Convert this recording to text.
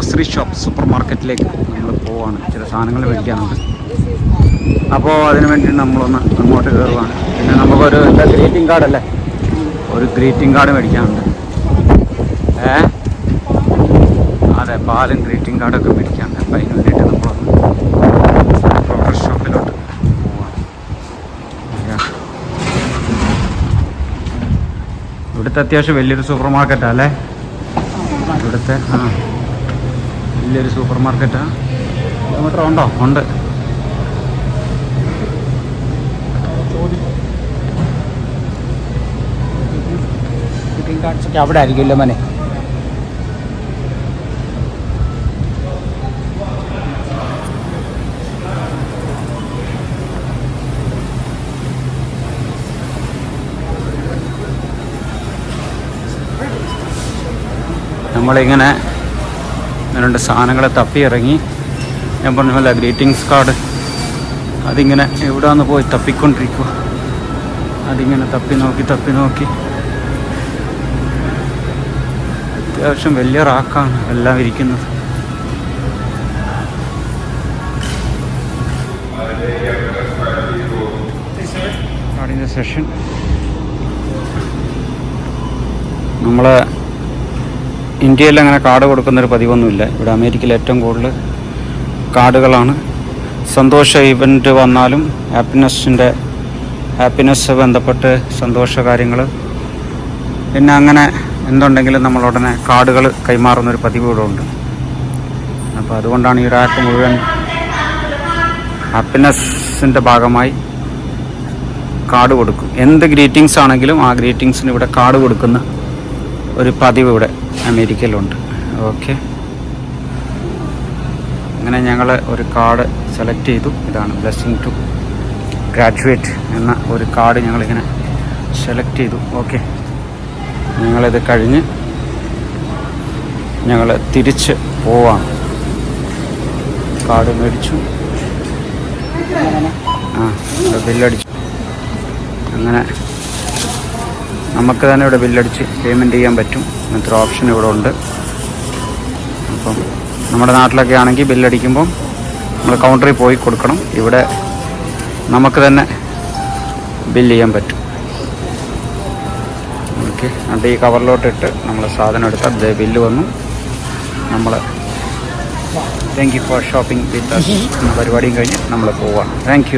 Grocery shop super മാർക്കറ്റിലേക്ക് നമ്മൾ പോവാണ്. ചില സാധനങ്ങൾ മേടിക്കാനുണ്ട്. അപ്പോൾ അതിന് വേണ്ടി നമ്മളൊന്ന് അങ്ങോട്ട് കയറുവാണ് പിന്നെ നമുക്കൊരു എന്താ ഗ്രീറ്റിംഗ് കാർഡ് അല്ലേ? ഒരു ഗ്രീറ്റിംഗ് കാർഡ് മേടിക്കാനുണ്ട്. ഏ? അതെ പാലും ഗ്രീറ്റിംഗ് കാർഡൊക്കെ മേടിക്കാനുണ്ട്. അപ്പം അതിന് വേണ്ടിയിട്ട് നമ്മളൊന്ന് ഫ്ലവർ ഷോപ്പിലോട്ട് പോവാണ്. ഇവിടുത്തെ അത്യാവശ്യം വലിയൊരു സൂപ്പർ മാർക്കറ്റാണ് അല്ലേ? ഇവിടുത്തെ ആ. വലിയൊരു സൂപ്പർ മാർക്കറ്റാണ് കിലോമീറ്റർ ഉണ്ടോ? ഉണ്ട്. ഗ്രീറ്റിംഗ് കാർഡ്സ് ഒക്കെ അവിടെ ആയിരിക്കുമല്ലോ മനെ. നമ്മളിങ്ങനെ രണ്ട് സാധനങ്ങളെ തപ്പി ഇറങ്ങി ഞാൻ പറഞ്ഞ പോലെ ഗ്രീറ്റിംഗ്സ് കാർഡ് അതിങ്ങനെ എവിടെയാന്ന് പോയി തപ്പിക്കൊണ്ടിരിക്കുക അതിങ്ങനെ തപ്പി നോക്കി തപ്പി നോക്കി. അത്യാവശ്യം വലിയ റാക്കാണ് എല്ലാം ഇരിക്കുന്നത്. സെഷൻ നമ്മൾ ഇന്ത്യയിൽ അങ്ങനെ കാർഡ് കൊടുക്കുന്നൊരു പതിവൊന്നുമില്ല. ഇവിടെ അമേരിക്കയിൽ ഏറ്റവും കൂടുതൽ കാർഡുകളാണ്. സന്തോഷ ഇവന്റ് വന്നാലും ഹാപ്പിനെസ്സിന്റെ ഹാപ്പിനെസ് ബന്ധപ്പെട്ട് സന്തോഷ കാര്യങ്ങൾ പിന്നെ അങ്ങനെ എന്തുണ്ടെങ്കിലും നമ്മൾ ഉടനെ കാർഡുകൾ കൈമാറുന്നൊരു പതിവ് ഇവിടെ ഉണ്ട്. അപ്പോൾ അതുകൊണ്ടാണ് ഈ ഒരാൾക്ക് മുഴുവൻ ഹാപ്പിനെസ്സിന്റെ ഭാഗമായി കാർഡ് കൊടുക്കും. എന്ത് ഗ്രീറ്റിങ്സ് ആണെങ്കിലും ആ ഗ്രീറ്റിങ്സിന് ഇവിടെ കാർഡ് കൊടുക്കുന്ന ഒരു പതിവ് ഇവിടെ അമേരിക്കയിലുണ്ട്. ഓക്കെ അങ്ങനെ ഞങ്ങൾ ഒരു കാർഡ് സെലക്ട് ചെയ്തു. ഇതാണ് ബ്ലെസ്സിങ് ടു ഗ്രാജുവേറ്റ് എന്ന ഒരു കാർഡ് ഞങ്ങളിങ്ങനെ സെലക്ട് ചെയ്തു. ഓക്കെ ഞങ്ങളിത് കഴിഞ്ഞ് ഞങ്ങൾ തിരിച്ച് പോവാണ്. കാർഡ് മേടിച്ചു. ആ ബില്ലടിച്ചു അങ്ങനെ നമുക്ക് തന്നെ ഇവിടെ ബില്ലടിച്ച് പേയ്മെന്റ് ചെയ്യാൻ പറ്റും. അങ്ങനത്തെ ഓപ്ഷൻ ഇവിടെ ഉണ്ട്. അപ്പം നമ്മുടെ നാട്ടിലൊക്കെ ആണെങ്കിൽ ബില്ലടിക്കുമ്പം നമ്മൾ കൗണ്ടറിൽ പോയി കൊടുക്കണം. ഇവിടെ നമുക്ക് തന്നെ ബില്ല് ചെയ്യാൻ പറ്റും. ഓക്കെ. അത് ഈ കവറിലോട്ടിട്ട് നമ്മൾ സാധനം എടുത്താൽ ബില്ല് വന്നു. നമ്മൾ thank you for shopping with പരിപാടിയും കഴിഞ്ഞ് നമ്മൾ പോവാം താങ്ക്